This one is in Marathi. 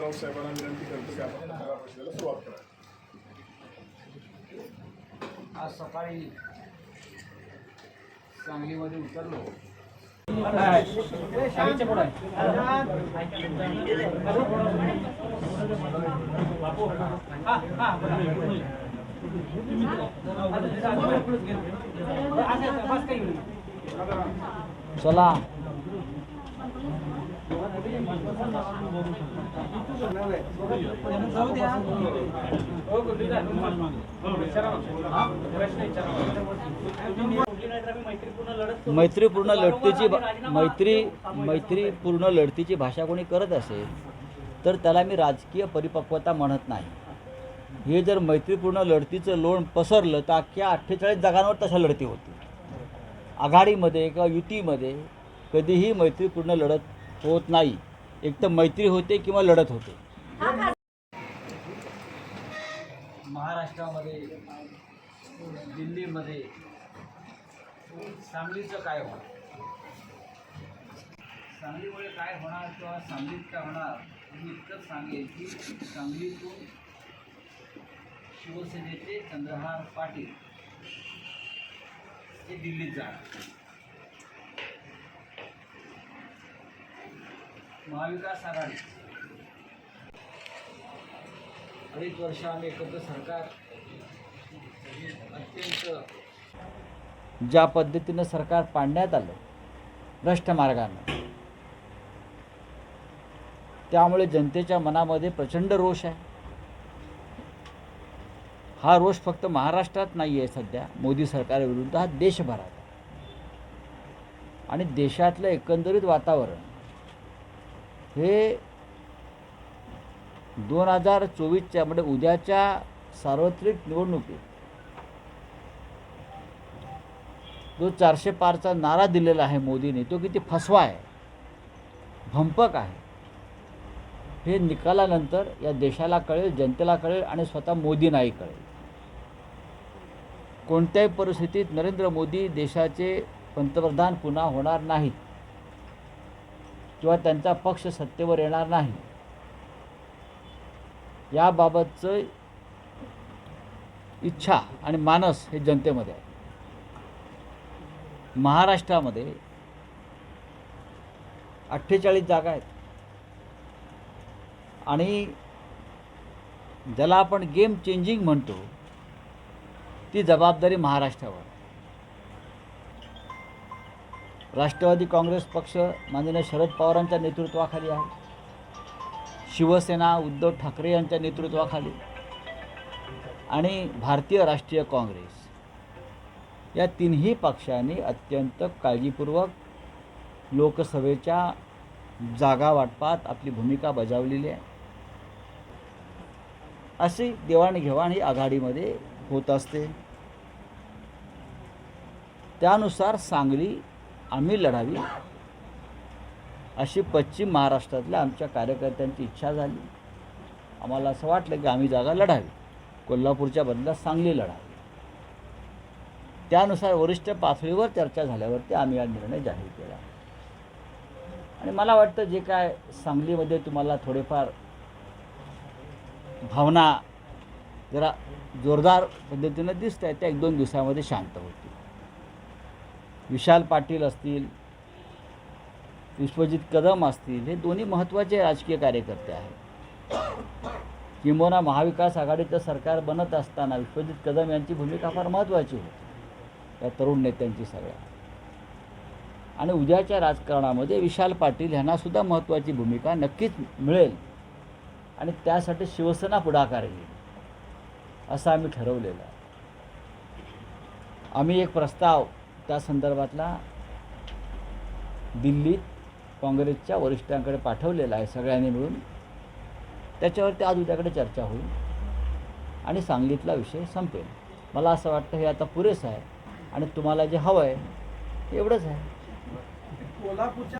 राऊत साहेबांना विनंती करतो की आपण परिषदेला सुरुवात करा आज सकाळी सांगलीमध्ये उतरलो. चला. मैत्रीपूर्ण लढतीची भा- मैत्री मैत्रीपूर्ण लढतीची भाषा कोणी करत असेल तर त्याला मी राजकीय परिपक्वता म्हणत नाही. हे जर मैत्रीपूर्ण लढतीचं लोण पसरलं तर अख्ख्या अठ्ठेचाळीस जागांवर तशा लढती होती आघाडीमध्ये किंवा युतीमध्ये कधीही मैत्रीपूर्ण लढत होत नाही. एक तर मैत्री होते किंवा लढत होते. महाराष्ट्रामध्ये दिल्लीमध्ये सांगलीचं काय होणार? सांगलीमुळे काय होणार किंवा सांगलीत काय होणार? मी इतकंच सांगेन की सांगलीतून शिवसेनेचे चंद्रहार पाटील हे दिल्लीत जाणार. महाविकास आघाडी. अडीच वर्ष आम्ही एकत्र सरकार अत्यंत ज्या पद्धतीनं सरकार पाडण्यात आलं भ्रष्ट मार्गानं त्यामुळे जनतेच्या मनामध्ये प्रचंड रोष आहे. हा रोष फक्त महाराष्ट्रात नाही आहे सध्या मोदी सरकारविरुद्ध हा देशभरात. आणि देशातलं एकंदरीत वातावरण हे दोन हजार चोवीसच्या म्हणजे उद्याच्या सार्वत्रिक निवडणुकीत जो चारशे पारचा नारा दिलेला आहे मोदीने तो किती फसवा आहे भंपक आहे. हे निकालानंतर या देशाला कळेल जनतेला कळेल आणि स्वतः मोदींनाही कळेल. कोणत्याही परिस्थितीत नरेंद्र मोदी देशाचे पंतप्रधान पुन्हा होणार नाहीत. किंवा त्यांचा पक्ष सत्तेवर येणार नाही. याबाबतचं इच्छा आणि मानस हे जनतेमध्ये आहे. महाराष्ट्रामध्ये अठ्ठेचाळीस जागा आहेत. आणि ज्याला आपण गेम चेंजिंग म्हणतो ती जबाबदारी महाराष्ट्रावर राष्ट्रवादी काँग्रेस पक्ष माननीय शरद पवारांच्या नेतृत्वाखाली आहे. शिवसेना उद्धव ठाकरे यांच्या नेतृत्वाखाली. आणि भारतीय राष्ट्रीय काँग्रेस. या तिन्ही पक्षांनी अत्यंत काळजीपूर्वक लोकसभेच्या जागा वाटपात आपली भूमिका बजावलेली आहे. अशी देवाणघेवाण ही आघाडीमध्ये होत असते. त्यानुसार सांगली आम्ही लढावी. अशी पश्चिम महाराष्ट्रातल्या आमच्या कार्यकर्त्यांची इच्छा झाली. आम्हाला असं वाटलं की आम्ही जागा लढावी. कोल्हापूरच्या बदल्यात सांगली लढावी. त्यानुसार वरिष्ठ पातळीवर चर्चा झाल्यावरती आम्ही हा निर्णय जाहीर केला. आणि मला वाटतं जे काय सांगलीमध्ये तुम्हाला थोडेफार भावना जरा जोरदार पद्धतीनं दिसत आहेत त्या एक दोन दिवसामध्ये शांत होतील. विशाल पाटील असतील विश्वजित कदम असतील हे दोन्ही महत्त्वाचे राजकीय कार्यकर्ते आहेत. किंबहुना महाविकास आघाडीचं सरकार बनत असताना विश्वजित कदम यांची भूमिका फार महत्त्वाची होती या तरुण नेत्यांची सगळ्या आणि उद्याच्या राजकारणामध्ये विशाल पाटील यांनासुद्धा महत्त्वाची भूमिका नक्कीच मिळेल. आणि त्यासाठी शिवसेना पुढाकार घेईल असं आम्ही ठरवलेलं आहे. आम्ही एक प्रस्ताव त्या संदर्भातला दिल्लीत काँग्रेसच्या वरिष्ठांकडे पाठवलेला आहे सगळ्यांनी मिळून. त्याच्यावरती आज उद्याकडे चर्चा होईल आणि सांगलीतला विषय संपेल. मला असं वाटतं हे आता पुरेसं आहे आणि तुम्हाला जे हवं आहे ते एवढंच आहे. कोल्हापूरच्या